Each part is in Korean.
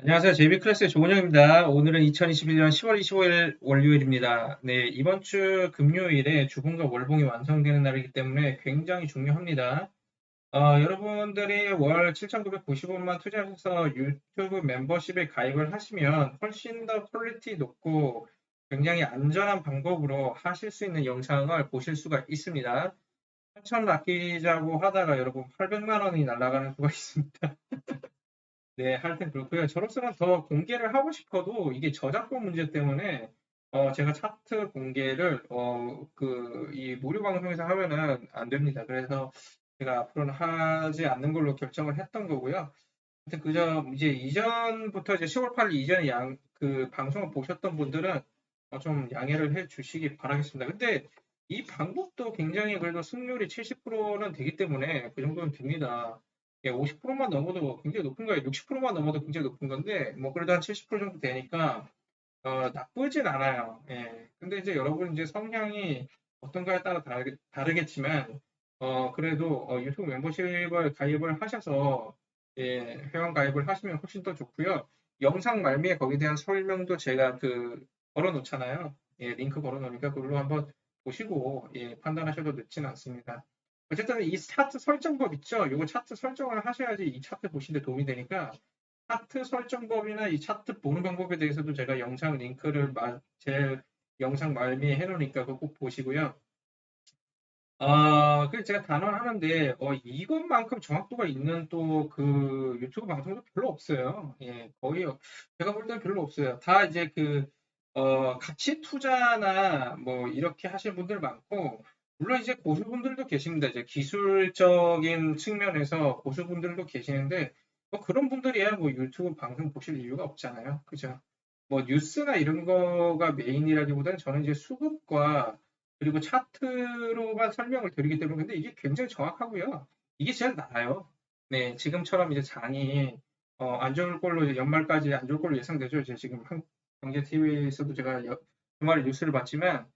안녕하세요. JB클래스의 조은영입니다. 오늘은 2021년 10월 25일 월요일입니다. 네, 이번 주 금요일에 주봉과 월봉이 완성되는 날이기 때문에 굉장히 중요합니다. 어, 여러분들이 월 7,990원만 투자하셔서 유튜브 멤버십에 가입을 하시면 훨씬 더 퀄리티 높고 굉장히 안전한 방법으로 하실 수 있는 영상을 보실 수가 있습니다. 3,000원 아끼자고 하다가 여러분 800만 원이 날아가는 수가 있습니다. 네, 하여튼 그렇고요. 저로서는 더 공개를 하고 싶어도 이게 저작권 문제 때문에 어, 제가 차트 공개를 어, 그, 이 무료 방송에서 하면은 안 됩니다. 그래서 제가 앞으로는 하지 않는 걸로 결정을 했던 거고요. 하여튼 그저 이제 이전부터 이제 10월 8일 이전에 양, 그 방송을 보셨던 분들은 어, 좀 양해를 해 주시기 바라겠습니다. 근데 이 방법도 굉장히 그래도 승률이 70%는 되기 때문에 그 정도는 됩니다. 예, 50%만 넘어도 굉장히 높은 거예요. 60%만 넘어도 굉장히 높은 건데, 뭐, 그래도 한 70% 정도 되니까, 어, 나쁘진 않아요. 예. 근데 이제 여러분 이제 성향이 어떤가에 따라 다르, 다르 겠지만, 어, 그래도 어, 유튜브 멤버십을 가입을 하셔서, 예, 회원 가입을 하시면 훨씬 더 좋고요. 영상 말미에 거기에 대한 설명도 제가 그, 걸어 놓잖아요. 예, 링크 걸어 놓으니까 그걸로 한번 보시고, 예, 판단하셔도 늦지는 않습니다. 어쨌든 이 차트 설정법 있죠? 이거 차트 설정을 하셔야지 이 차트 보시는데 도움이 되니까 차트 설정법이나 이 차트 보는 방법에 대해서도 제가 영상 링크를 마- 제 영상 말미에 해놓으니까 그거 꼭 보시고요. 아, 그 제가 단언 하는데 어, 이것만큼 정확도가 있는 또 그 유튜브 방송도 별로 없어요. 예, 거의 제가 볼 때는 별로 없어요. 다 이제 그 어, 가치 투자나 뭐 이렇게 하시는 분들 많고 물론 이제 고수분들도 계십니다. 이제 기술적인 측면에서 고수분들도 계시는데 뭐 그런 분들이야 뭐 유튜브 방송 보실 이유가 없잖아요. 그죠? 뭐 뉴스나 이런 거가 메인이라기보다는 저는 이제 수급과 그리고 차트로만 설명을 드리기 때문에 근데 이게 굉장히 정확하고요. 이게 제일 나아요. 네, 지금처럼 이제 장이 어, 안 좋을 걸로 연말까지 안 좋을 걸로 예상되죠. 이제 지금 한, 경제 TV에서도 제가 여, 주말에 뉴스를 봤지만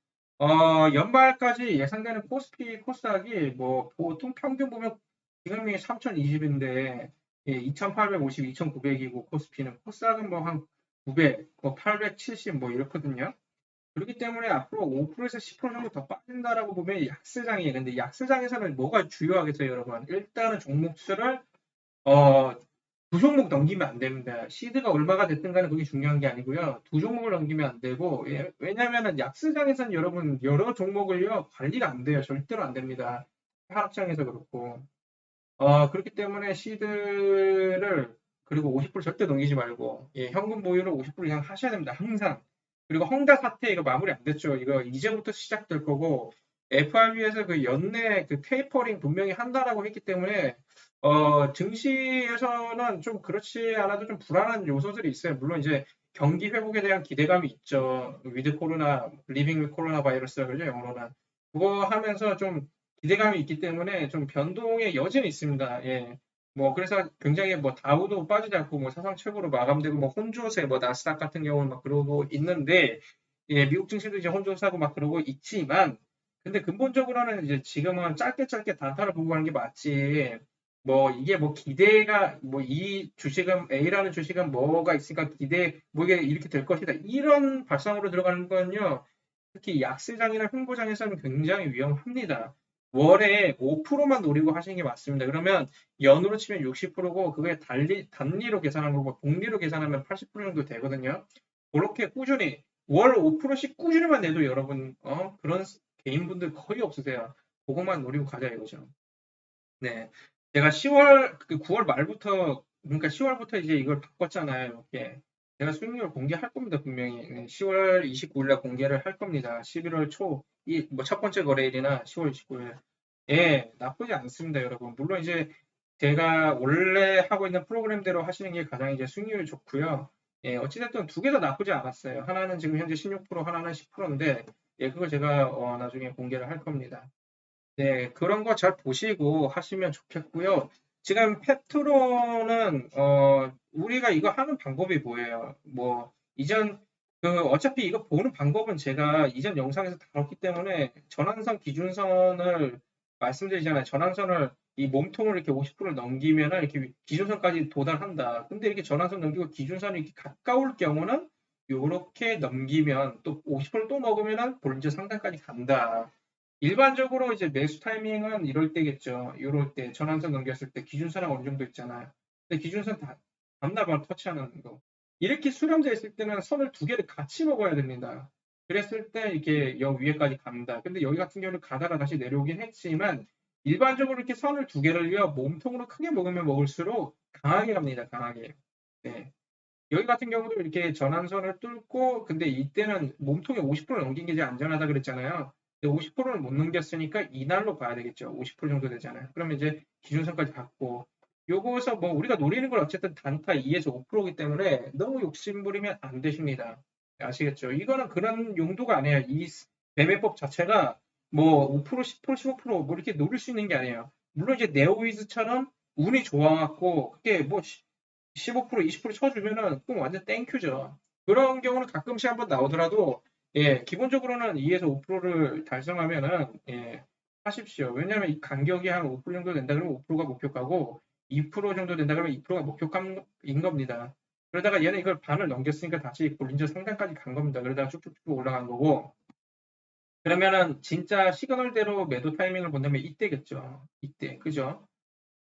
어, 연말까지 예상되는 코스피 코스닥이 뭐 보통 평균 보면 지금이 3020인데 2850, 2900이고 코스피는 코스닥은 뭐 한 900, 뭐 870 뭐 이렇거든요. 그렇기 때문에 앞으로 5%에서 10% 정도 더 빠진다라고 보면 약세장이에요. 근데 약세장에서는 뭐가 중요하겠어요, 여러분? 일단은 종목 수를 어, 두 종목 넘기면 안 됩니다. 시드가 얼마가 됐든 간에 그게 중요한 게 아니고요. 두 종목을 넘기면 안 되고, 예, 왜냐면은 약세장에서는 여러분 여러 종목을요, 관리가 안 돼요. 절대로 안 됩니다. 하락장에서 그렇고. 어, 그렇기 때문에 시드를 그리고 50% 절대 넘기지 말고, 예, 현금 보유를 50% 이상 하셔야 됩니다. 항상. 그리고 헝다 사태 이거 마무리 안 됐죠. 이거 이제부터 시작될 거고, FRB에서 그 연내 그 테이퍼링 분명히 한다라고 했기 때문에 어, 증시에서는 좀 그렇지 않아도 좀 불안한 요소들이 있어요. 물론 이제 경기 회복에 대한 기대감이 있죠. 위드 코로나, 리빙 위 코로나 바이러스라 그러죠, 영어로는. 그거 하면서 좀 기대감이 있기 때문에 좀 변동의 여지는 있습니다. 예. 뭐, 그래서 굉장히 뭐 다우도 빠지지 않고 뭐 사상 최고로 마감되고 뭐 혼조세, 뭐 나스닥 같은 경우는 막 그러고 있는데, 예, 미국 증시도 이제 혼조사고 막 그러고 있지만, 근데 근본적으로는 이제 지금은 짧게 짧게 단타를 보고 가는 게 맞지. 뭐 이게 뭐 기대가 뭐 이 주식은 A라는 주식은 뭐가 있으니까 기대 뭐 이게 이렇게 될 것이다 이런 발상으로 들어가는 건요 특히 약세장이나 횡보장에서는 굉장히 위험합니다. 월에 5%만 노리고 하시는 게 맞습니다. 그러면 연으로 치면 60%고 그게 달리 단리로 계산한 거고 복리로 계산하면 80% 정도 되거든요. 그렇게 꾸준히 월 5%씩 꾸준히만 내도 여러분 어 그런 개인분들 거의 없으세요. 그것만 노리고 가자 이거죠. 네. 제가 10월, 그 9월 말부터, 그러니까 10월부터 이제 이걸 바꿨잖아요. 이렇게. 제가 수익률 공개할 겁니다, 분명히. 10월 29일 날 공개를 할 겁니다. 11월 초, 이, 뭐, 첫 번째 거래일이나 10월 29일. 예, 나쁘지 않습니다, 여러분. 물론 이제 제가 원래 하고 있는 프로그램대로 하시는 게 가장 이제 수익률이 좋고요. 예, 어찌됐든 두 개 다 나쁘지 않았어요. 하나는 지금 현재 16%, 하나는 10%인데, 예, 그걸 제가 어, 나중에 공개를 할 겁니다. 네, 그런 거 잘 보시고 하시면 좋겠고요. 지금 페트로는 어 우리가 이거 하는 방법이 뭐예요? 뭐 이전 그 어차피 이거 보는 방법은 제가 이전 영상에서 다뤘기 때문에 전환선 기준선을 말씀드리잖아요. 전환선을 이 몸통을 이렇게 50%를 넘기면은 이렇게 기준선까지 도달한다. 근데 이렇게 전환선 넘기고 기준선이 이렇게 가까울 경우는 요렇게 넘기면 또 50%를 또 먹으면은 볼린저 상단까지 간다. 일반적으로 이제 매수 타이밍은 이럴 때겠죠. 이럴 때 전환선 넘겼을 때 기준선하고 어느 정도 있잖아요. 근데 기준선 다 담나방 터치하는 거. 이렇게 수렴돼 있을 때는 선을 두 개를 같이 먹어야 됩니다. 그랬을 때 이렇게 여 위에까지 간다. 근데 여기 같은 경우는 가다가 다시 내려오긴 했지만 일반적으로 이렇게 선을 두 개를요 몸통으로 크게 먹으면 먹을수록 강하게 갑니다. 강하게. 네. 여기 같은 경우도 이렇게 전환선을 뚫고 근데 이때는 몸통에 50%를 넘긴 게 이제 안전하다 그랬잖아요. 50%를 못 넘겼으니까 이날로 봐야 되겠죠. 50% 정도 되잖아요. 그러면 이제 기준선까지 받고 요거에서 뭐 우리가 노리는 건 어쨌든 단타 2에서 5%이기 때문에 너무 욕심부리면 안 되십니다. 아시겠죠? 이거는 그런 용도가 아니에요. 이 매매법 자체가 뭐 5%, 10%, 15%뭐 이렇게 노릴 수 있는 게 아니에요. 물론 이제 네오위즈처럼 운이 좋아갖고 그게 뭐 15%, 20% 쳐주면은 그럼 완전 땡큐죠. 그런 경우는 가끔씩 한번 나오더라도 예, 기본적으로는 2에서 5%를 달성하면은 예, 하십시오. 왜냐하면 이 간격이 한 5% 정도 된다 그러면 5%가 목표가고 2% 정도 된다 그러면 2%가 목표가인 겁니다. 그러다가 얘는 이걸 반을 넘겼으니까 다시 볼린저 상단까지 간 겁니다. 그러다가 쭉쭉쭉 올라간 거고 그러면은 진짜 시그널대로 매도 타이밍을 본다면 이때겠죠. 이때 그죠?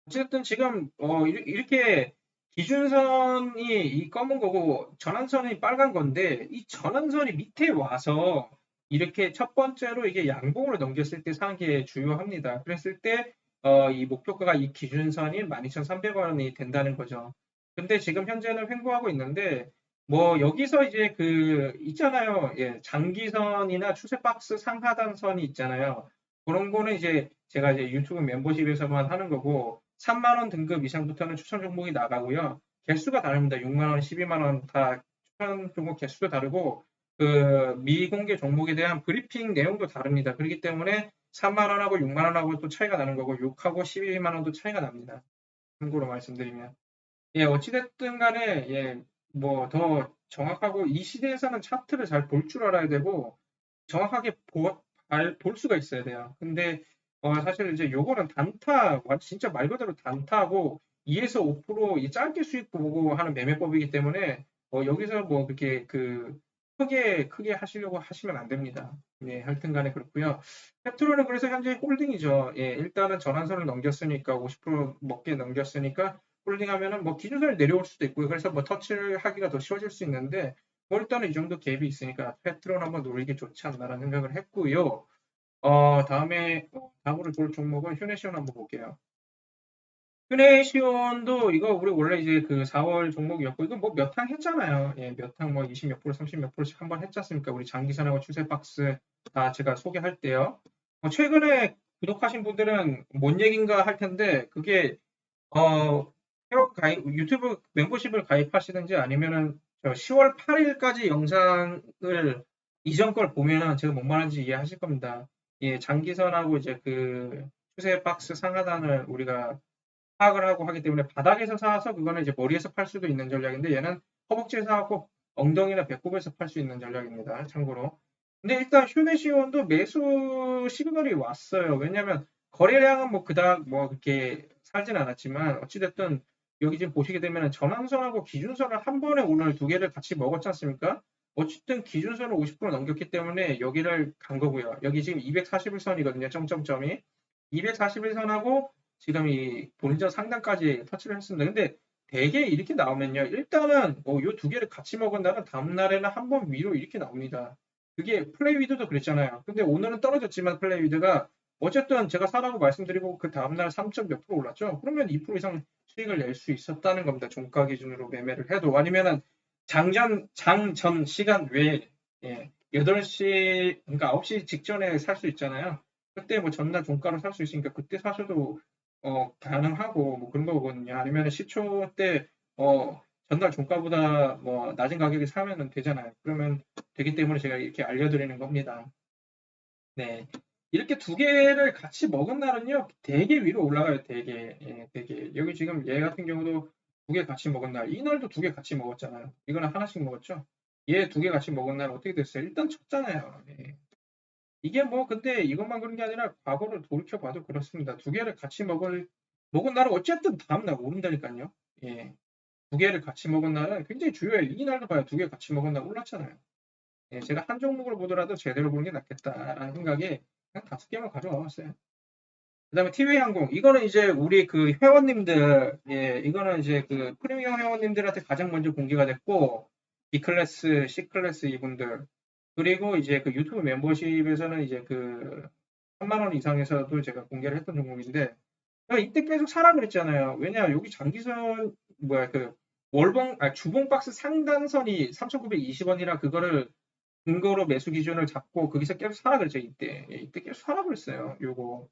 어쨌든 지금 어, 이렇게 기준선이 이 검은 거고 전환선이 빨간 건데 이 전환선이 밑에 와서 이렇게 첫 번째로 이게 양봉으로 넘겼을 때 사는 게 주요합니다. 그랬을 때 어, 이 목표가가 이 기준선이 12,300원이 된다는 거죠. 근데 지금 현재는 횡보하고 있는데 뭐 여기서 이제 그 있잖아요. 예, 장기선이나 추세 박스 상하단선이 있잖아요. 그런 거는 이제 제가 이제 유튜브 멤버십에서만 하는 거고 3만 원 등급 이상부터는 추천 종목이 나가고요. 개수가 다릅니다. 6만 원, 12만 원 다 추천 종목 개수도 다르고 그 미공개 종목에 대한 브리핑 내용도 다릅니다. 그렇기 때문에 3만 원하고 6만 원하고 또 차이가 나는 거고 6하고 12만 원도 차이가 납니다. 참고로 말씀드리면 예 어찌됐든 간에 예 뭐 더 정확하고 이 시대에서는 차트를 잘 볼 줄 알아야 되고 정확하게 보, 알- 볼 수가 있어야 돼요. 근데 어, 사실 이제 요거는 단타, 완- 진짜 말 그대로 단타하고 2에서 5%이 짧게 수익 보고 하는 매매법이기 때문에 어, 여기서 뭐 그렇게 그 크게 크게 하시려고 하시면 안 됩니다. 예, 하여튼 간에 그렇고요. 페트롤은 그래서 현재 홀딩이죠. 예, 일단은 전환선을 넘겼으니까 50% 먹게 넘겼으니까 홀딩하면은 뭐 기준선이 내려올 수도 있고요. 그래서 뭐 터치를 하기가 더 쉬워질 수 있는데 뭐 일단은 이 정도 갭이 있으니까 페트롤 한번 노리기 좋지 않나라는 생각을 했고요. 어, 다음에 어, 다음으로 볼 종목은 휴네시온 한번 볼게요. 휴네시온도 이거 우리 원래 이제 그 4월 종목이었고 이거 뭐 몇 항 했잖아요. 예, 몇 항 뭐 20 몇 프로, 30 몇 프로씩 한번 했지 않습니까? 우리 장기선하고 추세 박스 다 제가 소개할 때요. 어, 최근에 구독하신 분들은 뭔 얘긴가 할 텐데 그게 어 가입 유튜브 멤버십을 가입하시든지 아니면은 저 10월 8일까지 영상을 이전 걸 보면은 제가 뭔 말하는지 이해하실 겁니다. 예, 장기선하고 이제 그 추세 박스 상하단을 우리가 파악을 하고 하기 때문에 바닥에서 사서 그거는 이제 머리에서 팔 수도 있는 전략인데 얘는 허벅지에 사갖고 엉덩이나 배꼽에서 팔 수 있는 전략입니다. 참고로. 근데 일단 휴네시온도 매수 시그널이 왔어요. 왜냐하면 거래량은 뭐 그닥 뭐 그렇게 살진 않았지만 어찌됐든 여기 지금 보시게 되면 전환선하고 기준선을 한 번에 오늘 두 개를 같이 먹었지 않습니까? 어쨌든 기준선을 50% 넘겼기 때문에 여기를 간 거고요. 여기 지금 241선이거든요. 점점점이. 241선하고 지금 이 본전 상단까지 터치를 했습니다. 근데 대개 이렇게 나오면요. 일단은 뭐 요 두 개를 같이 먹은 다음 다음 날에는 한 번 위로 이렇게 나옵니다. 그게 플레이 위드도 그랬잖아요. 근데 오늘은 떨어졌지만 플레이 위드가 어쨌든 제가 사라고 말씀드리고 그 다음날 3점 몇 프로 올랐죠. 그러면 2% 이상 수익을 낼 수 있었다는 겁니다. 종가 기준으로 매매를 해도 아니면은 장전 장전 시간 외에 예, 8시 그러니까 9시 직전에 살 수 있잖아요. 그때 뭐 전날 종가로 살 수 있으니까 그때 사셔도 어, 가능하고 뭐 그런 거거든요. 아니면 시초 때 어, 전날 종가보다 뭐 낮은 가격에 사면 되잖아요. 그러면 되기 때문에 제가 이렇게 알려드리는 겁니다. 네. 이렇게 두 개를 같이 먹은 날은요, 되게 위로 올라가요, 되게. 예, 되게. 여기 지금 얘 같은 경우도 두 개 같이 먹은 날, 이 날도 두 개 같이 먹었잖아요. 이거는 하나씩 먹었죠? 얘 두 개 같이 먹은 날 어떻게 됐어요? 일단 쳤잖아요. 예. 이게 뭐, 근데 이것만 그런 게 아니라 과거를 돌이켜 봐도 그렇습니다. 두 개를 같이 먹을 먹은 날은 어쨌든 다음 날 오른다니까요. 예. 두 개를 같이 먹은 날은 굉장히 중요해요. 이 날도 봐요. 두 개 같이 먹은 날 올랐잖아요. 예, 제가 한 종목을 보더라도 제대로 보는 게 낫겠다라는 생각에 그냥 다섯 개만 가져와 봤어요. 그다음에 티웨이 항공 이거는 이제 우리 그 회원님들 예 이거는 이제 그 프리미엄 회원님들한테 가장 먼저 공개가 됐고 B 클래스, C 클래스 이분들 그리고 이제 그 유튜브 멤버십에서는 이제 그 3만 원 이상에서도 제가 공개를 했던 종목인데 제가 이때 계속 사라 그랬잖아요. 왜냐 여기 장기선 뭐야 그 월봉 아 주봉 박스 상단선이 3,920원이라 그거를 근거로 매수 기준을 잡고 거기서 계속 사라 그랬죠 이때 예, 이때 계속 사라 그랬어요. 요거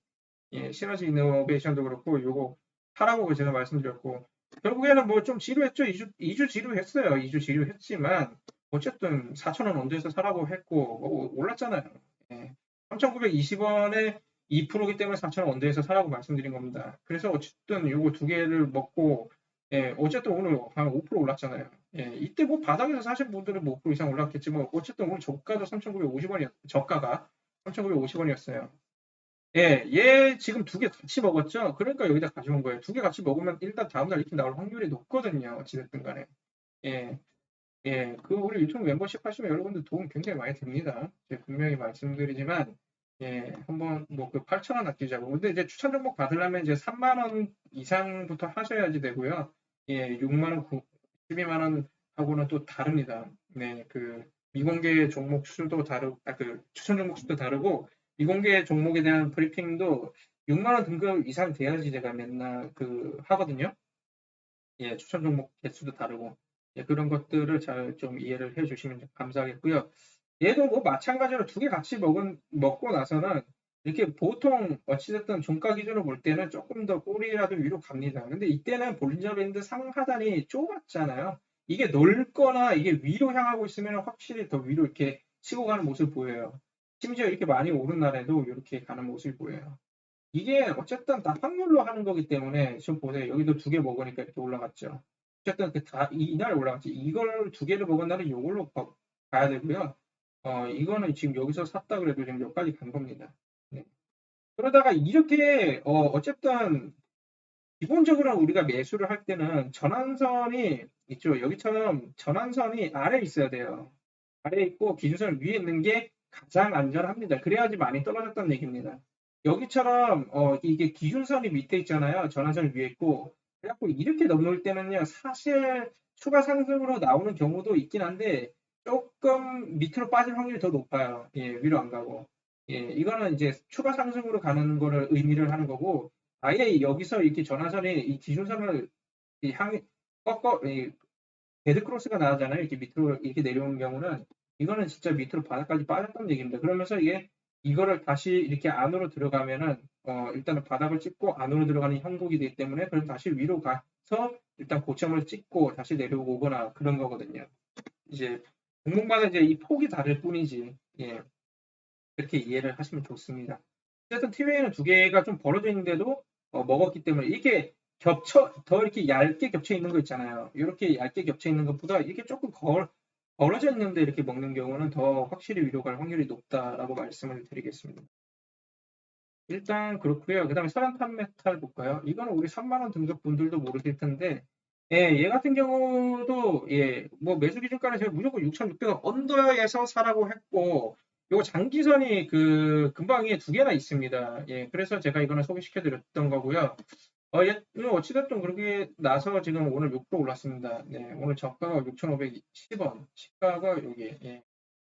예, 시너지 이노베이션도 그렇고 요거 사라고 제가 말씀드렸고 결국에는 뭐 좀 지루했죠. 2주, 2주 지루했어요. 2주 지루했지만 어쨌든 4,000원 언더에서 사라고 했고 뭐 올랐잖아요. 예. 3,920원에 2%기 때문에 4,000원 언더에서 사라고 말씀드린 겁니다. 그래서 어쨌든 요거 두 개를 먹고 예, 어쨌든 오늘 한 5% 올랐잖아요. 예, 이때 뭐 바닥에서 사신 분들은 뭐5% 이상 올랐겠지만 어쨌든 오늘 저가도 3,950원이었, 저가가 3,950원이었어요. 예, 얘 지금 두 개 같이 먹었죠? 그러니까 여기다 가져온 거예요. 두 개 같이 먹으면 일단 다음날 이렇게 나올 확률이 높거든요. 어찌됐든 간에. 예, 예, 그 우리 유튜브 멤버십 하시면 여러분들 도움 굉장히 많이 됩니다. 분명히 말씀드리지만, 예, 한번 뭐 그 8,000원 아끼자고. 근데 이제 추천 종목 받으려면 이제 3만원 이상부터 하셔야지 되고요. 예, 6만원, 12만원 하고는 또 다릅니다. 네, 그 미공개 종목 수도 다르고, 아, 그 추천 종목 수도 다르고, 미공개 종목에 대한 브리핑도 6만 원 등급 이상 돼야지 제가 맨날 그 하거든요. 예, 추천 종목 개수도 다르고 예, 그런 것들을 잘 좀 이해를 해 주시면 감사하겠고요. 얘도 뭐 마찬가지로 두 개 같이 먹은 먹고 나서는 이렇게 보통 어찌됐든 종가 기준으로 볼 때는 조금 더 꼬리라도 위로 갑니다. 근데 이때는 볼린저 밴드 상하단이 좁았잖아요. 이게 넓거나 이게 위로 향하고 있으면 확실히 더 위로 이렇게 치고 가는 모습을 보여요. 심지어 이렇게 많이 오른 날에도 이렇게 가는 모습이 보여요. 이게 어쨌든 다 확률로 하는 거기 때문에 지금 보세요. 여기도 두 개 먹으니까 이렇게 올라갔죠. 어쨌든 그 다 이날 올라갔지. 이걸 두 개를 먹은 날은 이걸로 가야 되고요. 어 이거는 지금 여기서 샀다 그래도 지금 여기까지 간 겁니다. 네. 그러다가 이렇게 어 어쨌든 기본적으로 우리가 매수를 할 때는 전환선이 있죠. 여기처럼 전환선이 아래에 있어야 돼요. 아래에 있고 기준선 위에 있는 게 가장 안전합니다. 그래야지 많이 떨어졌다는 얘기입니다. 여기처럼 어, 이게 기준선이 밑에 있잖아요. 전환선이 위에 있고 그래갖고 이렇게 넘을 때는요. 사실 추가 상승으로 나오는 경우도 있긴 한데 조금 밑으로 빠질 확률이 더 높아요. 예, 위로 안 가고. 예, 이거는 이제 추가 상승으로 가는 거를 의미를 하는 거고 아예 여기서 이렇게 전환선이 이 기준선을 이 향, 꺾어, 이 데드크로스가 나잖아요. 이렇게 밑으로 이렇게 내려오는 경우는 이거는 진짜 밑으로 바닥까지 빠졌다는 얘기입니다. 그러면서 이게 이거를 다시 이렇게 안으로 들어가면은 어 일단은 바닥을 찍고 안으로 들어가는 형국이 되기 때문에 그럼 다시 위로 가서 일단 고점을 찍고 다시 내려오거나 그런 거거든요. 이제 종목마다 이제 이 폭이 다를 뿐이지 예 그렇게 이해를 하시면 좋습니다. 어쨌든 티웨이는 두 개가 좀 벌어져 있는데도 어, 먹었기 때문에 이게 겹쳐 더 이렇게 얇게 겹쳐 있는 거 있잖아요. 이렇게 얇게 겹쳐 있는 것보다 이게 조금 걸 벌어져 있는데 이렇게 먹는 경우는 더 확실히 위로 갈 확률이 높다라고 말씀을 드리겠습니다. 일단 그렇고요. 그 다음에 사란탄 메탈 볼까요? 이거는 우리 3만원 등급 분들도 모르실 텐데 예, 얘 같은 경우도 예, 뭐 매수 기준가는 제가 무조건 6,600원 언더에서 사라고 했고 요거 장기선이 그 근방에 두 개나 있습니다. 예, 그래서 제가 이거는 소개시켜 드렸던 거고요. 어, 예, 뭐 어찌됐든 그렇게 나서 지금 오늘 6% 올랐습니다. 네, 오늘 저가가 6,510원, 시가가 여기, 예,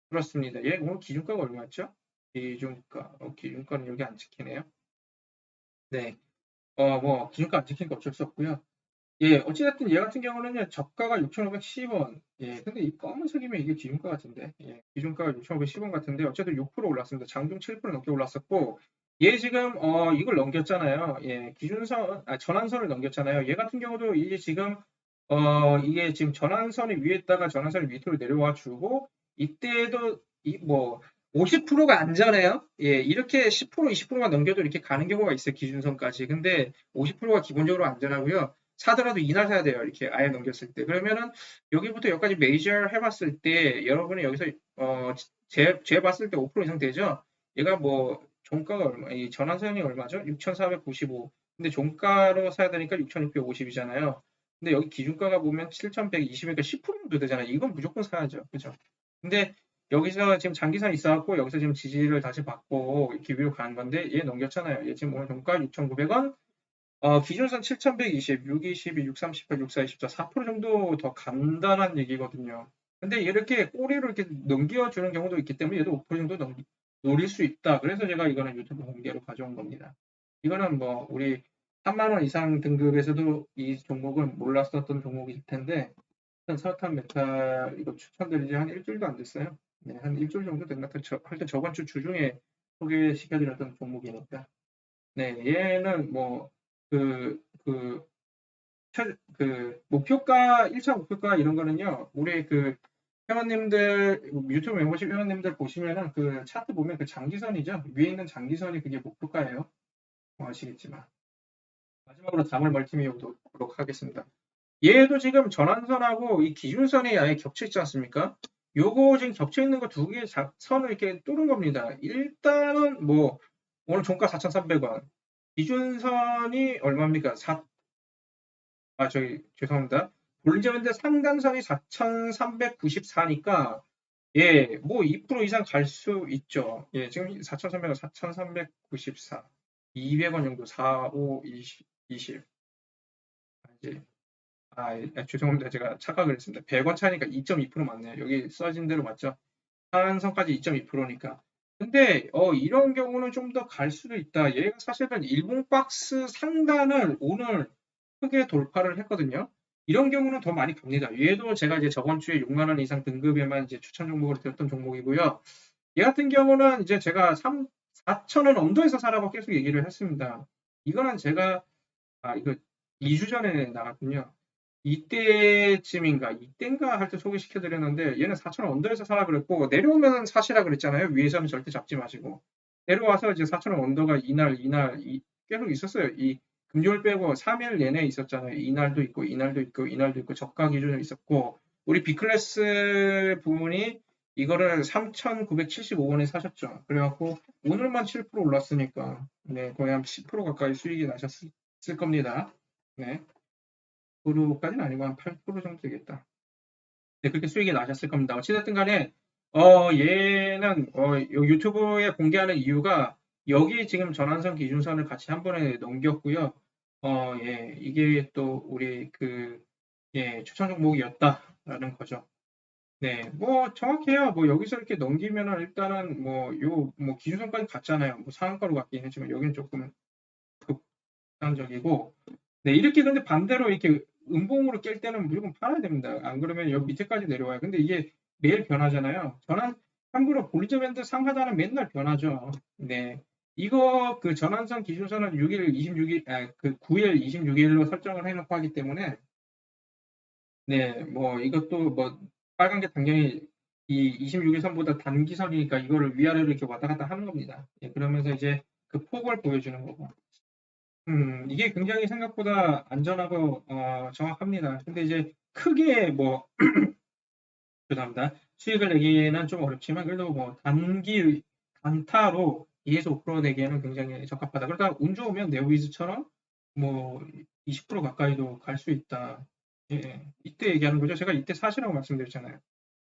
그렇습니다. 예, 오늘 기준가가 얼마였죠? 기준가, 어, 기준가는 여기 안 찍히네요. 네, 어, 뭐, 기준가 안 찍힌 거 어쩔 수 없고요. 예, 어찌됐든 얘 같은 경우는요, 저가가 6,510원. 예, 근데 이 검은색이면 이게 기준가 같은데, 예, 기준가가 6,510원 같은데, 어쨌든 6% 올랐습니다. 장중 7% 넘게 올랐었고, 얘 지금 어 이걸 넘겼잖아요. 예, 기준선 아, 전환선을 넘겼잖아요. 얘 같은 경우도 이게 지금 어 이게 지금 전환선이 위에 있다가 전환선이 밑으로 내려와 주고 이때도 이 뭐 50%가 안전해요. 예, 이렇게 10% 20%만 넘겨도 이렇게 가는 경우가 있어요. 기준선까지. 근데 50%가 기본적으로 안전하고요. 사더라도 이날 사야 돼요. 이렇게 아예 넘겼을 때. 그러면은 여기부터 여기까지 메이저 해봤을 때 여러분이 여기서 어제 제 봤을 때 5% 이상 되죠. 얘가 뭐 종가가 얼마, 이 전환선이 얼마죠? 6,495. 근데 종가로 사야 되니까 6,650이잖아요. 근데 여기 기준가가 보면 7,120이니까 10% 정도 되잖아요. 이건 무조건 사야죠. 그죠? 근데 여기서 지금 장기선 있어갖고 여기서 지금 지지를 다시 받고 이렇게 위로 가는 건데 얘 넘겼잖아요. 얘 지금 오늘 종가 6,900원, 어, 기준선 7,120, 622, 638, 6424, 4% 정도 더 간다는 얘기거든요. 근데 이렇게 꼬리로 이렇게 넘겨주는 경우도 있기 때문에 얘도 5% 정도 넘기, 노릴 수 있다. 그래서 제가 이거는 유튜브 공개로 가져온 겁니다. 이거는 뭐 우리 3만 원 이상 등급에서도 이 종목은 몰랐었던 종목일 텐데 서탄 메탈 이거 추천드린 지한 일주일도 안 됐어요. 네, 한 일주일 정도 된 것 같아요. 하여튼 저번 주 주중에 소개시켜드렸던 종목이니까. 네, 얘는 뭐, 그, 그, 최- 그, 목표가, 1차 목표가 이런 거는요, 우리 그, 회원님들, 유튜브 멤버십 회원님들 보시면은 그 차트 보면 그 장기선이죠. 위에 있는 장기선이 그게 목표가예요. 뭐 아시겠지만. 마지막으로 다물 멀티미어 보도록 하겠습니다. 얘도 지금 전환선하고 이 기준선이 아예 겹쳐 있지 않습니까? 요거 지금 겹쳐 있는 거 두 개의 자- 선을 이렇게 뚫은 겁니다. 일단은 뭐 오늘 종가 4,300원. 기준선이 얼마입니까? 4, 아, 저기, 죄송합니다. 볼리자밴드 상단선이 4,394니까, 예, 뭐 2% 이상 갈 수 있죠. 예, 지금 4,300원, 4,394. 200원 정도, 4, 5, 20, 20. 아, 이제, 아, 예, 아, 죄송합니다. 제가 착각을 했습니다. 100원 차니까 2.2% 맞네요. 여기 써진 대로 맞죠? 상한선까지 2.2%니까. 근데 어, 이런 경우는 좀 더 갈 수도 있다. 얘가 사실은 일봉 박스 상단을 오늘 크게 돌파를 했거든요. 이런 경우는 더 많이 갑니다. 얘도 제가 이제 저번 주에 6만 원 이상 등급에만 이제 추천 종목으로 드렸던 종목이고요. 얘 같은 경우는 이제 제가 3, 4천 원 언더에서 사라고 계속 얘기를 했습니다. 이거는 제가 아 이거 2주 전에 나갔군요. 이때쯤인가 이때인가 할 때 소개시켜 드렸는데 얘는 4,000원 언더에서 사라 그랬고 내려오면 사시라 그랬잖아요. 위에서는 절대 잡지 마시고 내려와서 이제 4,000원 언더가 이날 이날 이- 계속 있었어요. 이 금요일 빼고 3일 내내 있었잖아요. 이날도 있고 이날도 있고 이날도 있고 저가 기준으로 있었고 우리 B클래스 부분이 이거를 3,975원에 사셨죠. 그래갖고 오늘만 7% 올랐으니까 네 거의 한 10% 가까이 수익이 나셨을 겁니다. 네. 9%까지는 아니고 한 8% 정도 되겠다. 네, 그렇게 수익이 나셨을 겁니다. 어찌됐든 간에, 어, 얘는, 어, 요 유튜브에 공개하는 이유가 여기 지금 전환선 기준선을 같이 한 번에 넘겼고요. 어, 예, 이게 또 우리 그, 예, 추천 종목이었다라는 거죠. 네, 뭐 정확해요. 뭐 여기서 이렇게 넘기면은 일단은 뭐 요, 뭐 기준선까지 갔잖아요. 뭐 상한가로 갔긴 했지만 여기는 조금 극단적이고, 네, 이렇게 근데 반대로 이렇게 음봉으로 깰 때는 무조건 팔아야 됩니다. 안 그러면 여기 밑에까지 내려와요. 근데 이게 매일 변하잖아요. 전환, 참고로 볼리저 밴드 상하단은 맨날 변하죠. 네. 이거 그 전환선 기준선은 6일, 26일, 아, 그 9일, 26일로 설정을 해놓고 하기 때문에, 네, 뭐 이것도 뭐 빨간 게 당연히 이 26일 선보다 단기선이니까 이거를 위아래로 이렇게 왔다 갔다 하는 겁니다. 예, 그러면서 이제 그 폭을 보여주는 거고. 음, 이게 굉장히 생각보다 안전하고 어, 정확합니다. 근데 이제 크게 뭐 죄송합니다. 수익을 내기는 좀 어렵지만 그래도 뭐 단기 단타로 2에서 5% 내기에는 굉장히 적합하다. 그러다 운 좋으면 네오위즈처럼 뭐 20% 가까이도 갈 수 있다. 예, 이때 얘기하는 거죠. 제가 이때 사시라고 말씀드렸잖아요.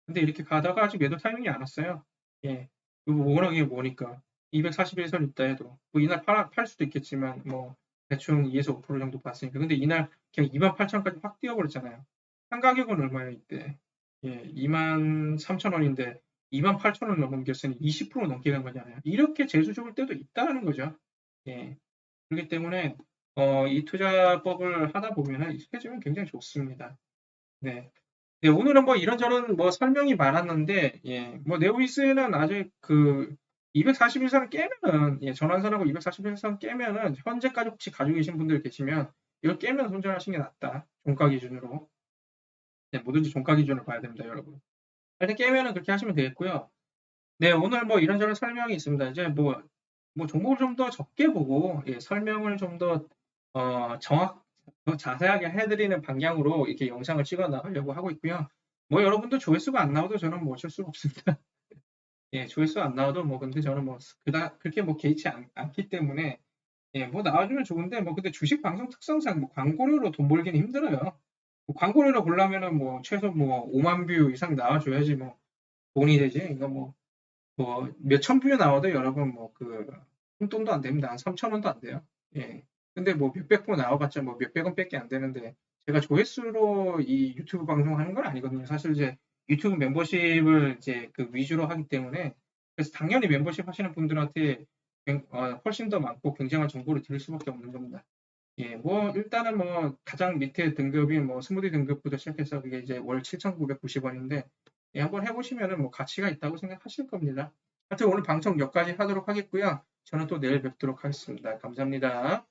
근데 이렇게 가다가 아직 매도 타이밍이 안 왔어요. 예, 워낙에 뭐니까 241선 있다 해도 뭐 이날 팔, 팔 수도 있겠지만 뭐 대충 2에서 5% 정도 봤으니까 근데 이날 그냥 28,000까지 확 뛰어버렸잖아요. 한 가격은 얼마예요 이때? 예, 23,000원인데 28,000원 넘겼으니 20% 넘게 간 거잖아요. 이렇게 재수 좋을 때도 있다는 거죠. 예, 그렇기 때문에 어, 이 투자법을 하다 보면 익숙해지면 굉장히 좋습니다. 네. 네, 오늘은 뭐 이런저런 뭐 설명이 많았는데, 예, 뭐 네오위스는 아직 그 241선 깨면은, 예, 전환선하고 241선 깨면은 현재까지 혹시 가지고 계신 분들 계시면 이거 깨면 손절하시는 게 낫다. 종가 기준으로. 네, 뭐든지 종가 기준으로 봐야 됩니다, 여러분. 하여튼 깨면은 그렇게 하시면 되겠고요. 네, 오늘 뭐 이런저런 설명이 있습니다. 이제 뭐, 뭐 종목을 좀 더 적게 보고, 예, 설명을 좀 더, 어, 정확, 더 자세하게 해드리는 방향으로 이렇게 영상을 찍어 나가려고 하고 있고요. 뭐 여러분도 조회수가 안 나와도 저는 뭐 어쩔 수가 없습니다. 예, 조회수 안 나와도 뭐 근데 저는 뭐 그다 그렇게 뭐 개의치 않, 않기 때문에 예, 뭐 나와주면 좋은데 뭐 근데 주식 방송 특성상 뭐 광고료로 돈 벌기는 힘들어요. 뭐 광고료로 보려면은 뭐 최소 뭐 5만 뷰 이상 나와줘야지 뭐 돈이 되지. 이거 뭐 뭐 몇천 뷰 나와도 여러분 뭐 그 돈도 안 됩니다. 한 3천 원도 안 돼요. 예. 근데 뭐 몇백 부 나와봤자 뭐 몇백 원밖에 안 되는데 제가 조회수로 이 유튜브 방송하는 건 아니거든요. 사실 이제 유튜브 멤버십을 이제 그 위주로 하기 때문에 그래서 당연히 멤버십 하시는 분들한테 굉- 어, 훨씬 더 많고 굉장한 정보를 드릴 수밖에 없는 겁니다. 예, 뭐 일단은 뭐 가장 밑에 등급이 뭐 스무디 등급부터 시작해서 그게 이제 월 7,990원인데 예, 한번 해보시면은 뭐 가치가 있다고 생각하실 겁니다. 하여튼 오늘 방송 여기까지 하도록 하겠고요. 저는 또 내일 뵙도록 하겠습니다. 감사합니다.